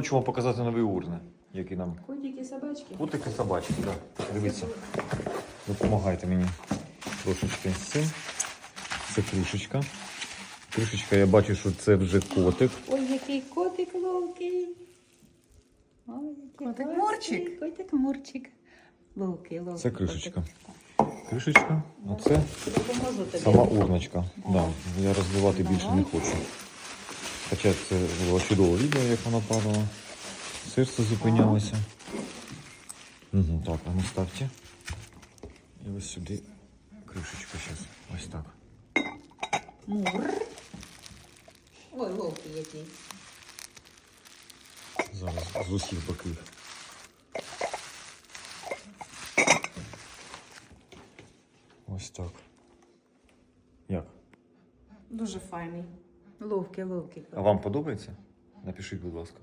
Хочу вам показати нові урни, які нам Котики, собачки. Котики собачки, так. Да. Дивіться. Допомагайте мені трошечки з цим. Це кришечка. Кришечка, я бачу, що це вже котик. Ой, який котик ловкий. Ой, який Котик класний. Мурчик. Котик Мурчик. Ловкий, ловкий. Це кришечка. Кришечка, а це Допоможу тобі. сама урночка. Да. Да, я розбивати більше не хочу. Хоча це було чудове відео, як вона падала. Серце зупинялося. Угу, так, а ну ставте. І ось сюди кришечка зараз. Ось так. Мур. Ой, ловкий який. Зараз з усіх боків. Ось так. Як? Дуже файний. Ловкий, ловкий. А вам подобається? Напишіть, будь ласка.